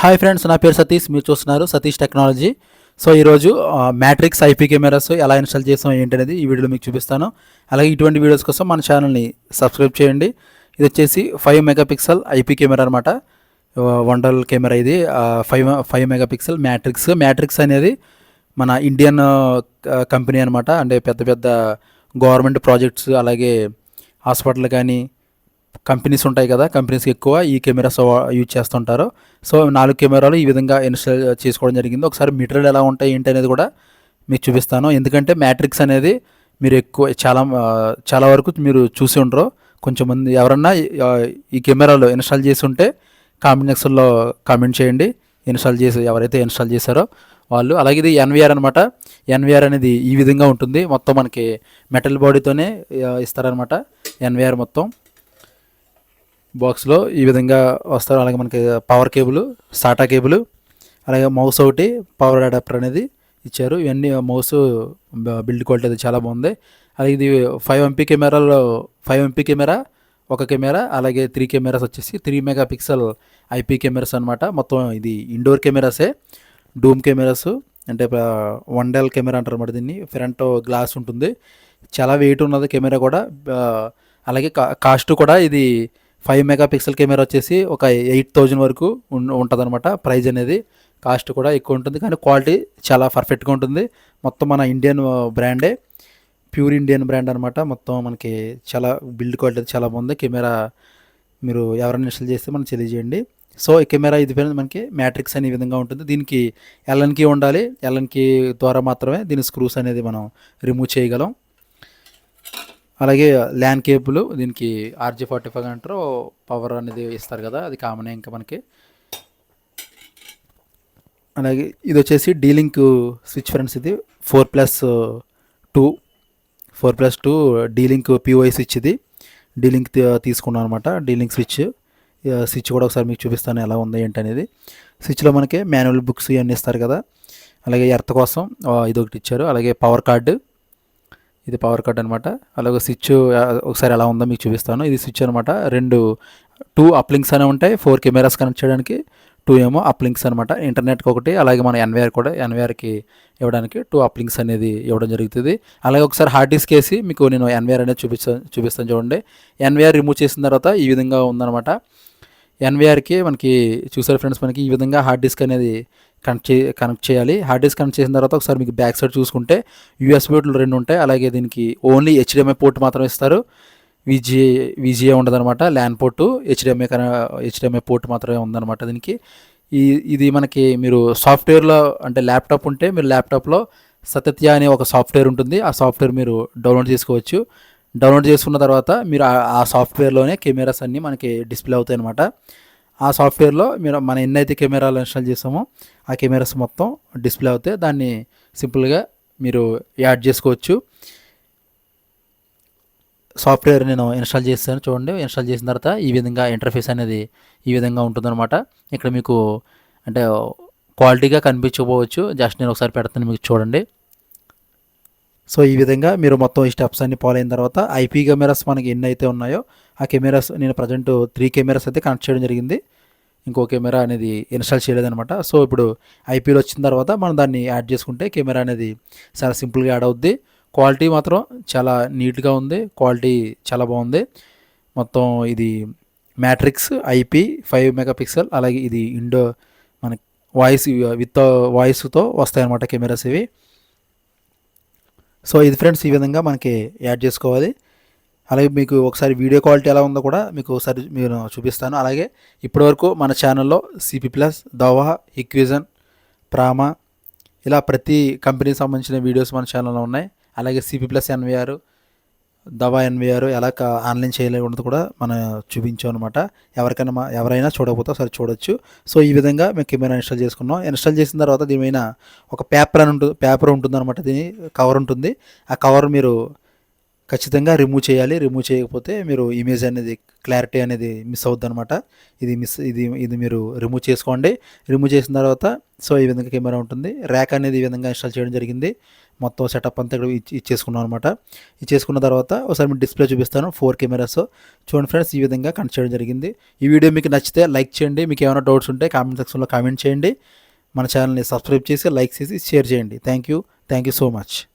Hi friends నా పేరు సతీష్. మీరు చూస్తున్నారు సతీష్ టెక్నాలజీ సో ఈరోజు మ్యాట్రిక్స్ ఐపీ కెమెరాస్ ఎలా ఇన్స్టాల్ చేస్తాం ఏంటనేది ఈ వీడియోలో మీకు చూపిస్తాను. అలాగే ఇటువంటి వీడియోస్ కోసం మన ఛానల్ని సబ్స్క్రైబ్ చేయండి. ఇది వచ్చేసి ఫైవ్ మెగాపిక్సెల్ ఐపీ కెమెరా అనమాట వండర్ కెమెరా ఇది. Five five megapixel Matrix Matrix అనేది మన ఇండియన్ కంపెనీ అనమాట అంటే పెద్ద పెద్ద గవర్నమెంట్ ప్రాజెక్ట్స్ అలాగే హాస్పిటల్ కానీ కంపెనీస్ ఉంటాయి కదా కంపెనీస్ ఎక్కువ ఈ కెమెరాస్ యూజ్ చేస్తుంటారు. సో నాలుగు కెమెరాలు ఈ విధంగా ఇన్స్టాల్ చేసుకోవడం జరిగింది. ఒకసారి మెటీరియల్ ఎలా ఉంటాయి ఏంటి అనేది కూడా మీకు చూపిస్తాను. ఎందుకంటే మ్యాట్రిక్స్ అనేది మీరు ఎక్కువ చాలా చాలా వరకు మీరు చూసి ఉండరు. కొంచెం మంది ఎవరన్నా ఈ కెమెరాలు ఇన్స్టాల్ చేసి ఉంటే కామెంట్ సెక్షన్లో కామెంట్ చేయండి. ఇన్స్టాల్ చేసి ఎవరైతే ఇన్స్టాల్ చేశారో వాళ్ళు. అలాగే ఇది ఎన్విఆర్ అనమాట ఎన్విఆర్ అనేది ఈ విధంగా ఉంటుంది. మొత్తం మనకి మెటల్ బాడీతోనే ఇస్తారనమాట ఎన్విఆర్ మొత్తం. బాక్స్లో ఈ విధంగా వస్తారు. అలాగే మనకి పవర్ కేబుల్ సాటా కేబుల్ అలాగే మౌస్ ఒకటి పవర్ అడాప్టర్ అనేది ఇచ్చారు. ఇవన్నీ మౌస్ బిల్డ్ క్వాలిటీ అది చాలా బాగుంది. అలాగే ఇది ఫైవ్ ఎంపీ కెమెరాలో ఫైవ్ ఎంపీ కెమెరా ఒక కెమెరా అలాగే త్రీ కెమెరాస్ వచ్చేసి three mega pixel IP cameras అనమాట మొత్తం ఇది ఇండోర్ కెమెరాసే. డూమ్ కెమెరాస్ అంటే వన్ కెమెరా అంటారు అనమాట దీన్ని. ఫ్రంట్ గ్లాస్ ఉంటుంది. చాలా వెయిట్ ఉన్నది కెమెరా కూడా. అలాగే కా కాస్ట్ కూడా ఇది ఫైవ్ మెగా పిక్సెల్ కెమెరా వచ్చేసి ఒక ఎయిట్ థౌజండ్ వరకు ఉంటుంది అనమాట ప్రైజ్ అనేది కాస్ట్ కూడా ఎక్కువ ఉంటుంది. కానీ క్వాలిటీ చాలా పర్ఫెక్ట్గా ఉంటుంది. మొత్తం మన ఇండియన్ బ్రాండే. ప్యూర్ ఇండియన్ బ్రాండ్ అనమాట మొత్తం మనకి చాలా బిల్డ్ క్వాలిటీ చాలా బాగుంది. కెమెరా మీరు ఎవరైనా ఇన్స్టాల్ చేస్తే మనం తెలియజేయండి. సో ఈ కెమెరా ఇది పైన మనకి మ్యాట్రిక్స్ అనే విధంగా ఉంటుంది. దీనికి ఎల్ఎన్కి ఉండాలి. ఎల్ఎన్కి ద్వారా మాత్రమే దీని స్క్రూస్ అనేది మనం రిమూవ్ చేయగలం. అలాగే ల్యాన్ కేబుల్ దీనికి ఆర్జీ ఫార్టీ ఫైవ్ అంటారు పవర్ అనేది ఇస్తారు కదా అది కామన్ ఇంకా మనకి. అలాగే ఇది వచ్చేసి డీలింక్ స్విచ్ ఫ్రెండ్స్ ఇది four plus two four plus two D Link PoE switch ఇది. డీలింక్ తీసుకున్నాను అనమాట డీలింక్ స్విచ్. స్విచ్ కూడా ఒకసారి మీకు చూపిస్తాను ఎలా ఉంది ఏంటి అనేది. స్విచ్లో మనకి మాన్యువల్ బుక్స్ ఇవన్నీ ఇస్తారు కదా అలాగే ఎర్త్ కోసం ఇది ఒకటి ఇచ్చారు అలాగే పవర్ కార్డు. ఇది పవర్ కట్ అనమాట అలాగే స్విచ్ ఒకసారి ఎలా ఉందో మీకు చూపిస్తాను. ఇది స్విచ్ అనమాట రెండు టూ అప్లింక్స్ అనే ఉంటాయి. ఫోర్ కెమెరాస్ కనెక్ట్ చేయడానికి టూ ఏమో అప్లింక్స్ అనమాట ఇంటర్నెట్కి ఒకటి అలాగే మన ఎన్వీఆర్ కూడా ఎన్వీఆర్కి ఇవ్వడానికి టూ అప్లింక్స్ అనేది ఇవ్వడం జరుగుతుంది. అలాగే ఒకసారి హార్డ్ డిస్క్ వేసి మీకు నేను ఎన్వీఆర్ అనేది చూపిస్తాను చూపిస్తాను చూడండి. ఎన్వీఆర్ రిమూవ్ చేసిన తర్వాత ఈ విధంగా ఉందన్నమాట. ఎన్వీఆర్కి మనకి చూసారు ఫ్రెండ్స్ మనకి ఈ విధంగా హార్డ్ డిస్క్ అనేది కనెక్ట్ చే కనెక్ట్ చేయాలి. హార్డ్ డిస్క్ కనెక్ట్ చేసిన తర్వాత ఒకసారి మీకు బ్యాక్ సైడ్ చూసుకుంటే యూఎస్బీ రెండు ఉంటాయి. అలాగే దీనికి ఓన్లీ హెచ్డిఎంఐ పోర్ట్ మాత్రం ఇస్తారు. విజిఏ విజిఏ ఉండదనమాట ల్యాన్ పోర్టు హెచ్డిఎంఐ కన హెచ్డిఎంఐ పోర్ట్ మాత్రమే ఉందన్నమాట దీనికి. ఈ ఇది మనకి మీరు సాఫ్ట్వేర్లో అంటే ల్యాప్టాప్ ఉంటే మీరు ల్యాప్టాప్లో సత్యత్య అనే ఒక సాఫ్ట్వేర్ ఉంటుంది. ఆ సాఫ్ట్వేర్ మీరు డౌన్లోడ్ చేసుకోవచ్చు. డౌన్లోడ్ చేసుకున్న తర్వాత మీరు ఆ- ఆ సాఫ్ట్వేర్లోనే కెమెరాస్ అన్నీ మనకి డిస్ప్లే అవుతాయి అనమాట ఆ సాఫ్ట్వేర్లో మీరు మన ఎన్నైతే కెమెరాలు ఇన్స్టాల్ చేసామో ఆ కెమెరాస్ మొత్తం డిస్ప్లే అవుతాయి దాన్ని సింపుల్గా మీరు యాడ్ చేసుకోవచ్చు. సాఫ్ట్వేర్ నేను ఇన్స్టాల్ చేస్తాను చూడండి. ఇన్స్టాల్ చేసిన తర్వాత ఈ విధంగా ఇంటర్ఫేస్ అనేది ఈ విధంగా ఉంటుందన్నమాట. ఇక్కడ మీకు అంటే క్వాలిటీగా కనిపించకపోవచ్చు. జస్ట్ నేను ఒకసారి పెడతాను మీకు చూడండి. సో ఈ విధంగా మీరు మొత్తం ఈ స్టెప్స్ అన్ని ఫాలో అయిన తర్వాత ఐపీ కెమెరాస్ మనకి ఎన్ని అయితే ఉన్నాయో ఆ కెమెరాస్ నేను ప్రజెంట్ త్రీ కెమెరాస్ అయితే కనెక్ట్ చేయడం జరిగింది. ఇంకో కెమెరా అనేది ఇన్స్టాల్ చేయలేదనమాట సో ఇప్పుడు ఐపీలో వచ్చిన తర్వాత మనం దాన్ని యాడ్ చేసుకుంటే కెమెరా అనేది చాలా సింపుల్గా యాడ్ అవుద్ది. క్వాలిటీ మాత్రం చాలా నీట్గా ఉంది. క్వాలిటీ చాలా బాగుంది. మొత్తం ఇది Matrix IP five mega pixel అలాగే ఇది ఇండో మన వాయిస్ విత్ వాయిస్తో వస్తాయన్నమాట కెమెరాస్ ఇవి. సో ఇది ఫ్రెండ్స్ ఈ విధంగా మనకి యాడ్ చేసుకోవాలి. అలాగే మీకు ఒకసారి వీడియో క్వాలిటీ ఎలా ఉందో కూడా మీకు ఒకసారి నేను చూపిస్తాను. అలాగే ఇప్పటివరకు మన ఛానల్లో సిపి ప్లస్ దోవా ఈక్విజన్ ప్రామా ఇలా ప్రతి కంపెనీకి సంబంధించిన వీడియోస్ మన ఛానల్లో ఉన్నాయి. అలాగే CP plus NVR Dahua NVR ఎలా ఆన్లైన్ చేయలేకుండా కూడా మనం చూపించాం అనమాట ఎవరికైనా మా- ఎవరైనా చూడకపోతే ఒకసారి చూడొచ్చు. సో ఈ విధంగా మేము కెమెరా ఇన్స్టాల్ చేసుకున్నాం. ఇన్స్టాల్ చేసిన తర్వాత దీని ఒక పేపర్ అని ఉంటుంది పేపర్ ఉంటుంది అనమాట దీని కవర్ ఉంటుంది. ఆ కవర్ మీరు ఖచ్చితంగా రిమూవ్ చేయాలి. రిమూవ్ చేయకపోతే మీరు ఇమేజ్ అనేది క్లారిటీ అనేది మిస్ అవుద్ది అనమాట ఇది మిస్ ఇది ఇది మీరు రిమూవ్ చేసుకోండి. రిమూవ్ చేసిన తర్వాత సో ఈ విధంగా కెమెరా ఉంటుంది. ర్యాక్ అనేది ఈ విధంగా ఇన్స్టాల్ చేయడం జరిగింది. మొత్తం సెటప్ అంతా ఇక్కడ ఇచ్చి- ఇచ్చేసుకున్నాం అనమాట ఇచ్చేసుకున్న తర్వాత ఒకసారి మీకు డిస్ప్లే చూపిస్తాను. ఫోర్ కెమెరాస్ చూడండి ఫ్రెండ్స్ ఈ విధంగా కనెక్ట్ చేయడం జరిగింది. ఈ వీడియో మీకు నచ్చితే లైక్ చేయండి. మీకు ఏమైనా డౌట్స్ ఉంటే కామెంట్ సెక్షన్లో కామెంట్ చేయండి. మన ఛానల్ని సబ్స్క్రైబ్ చేసి లైక్ చేసి షేర్ చేయండి. Thank you thank you so much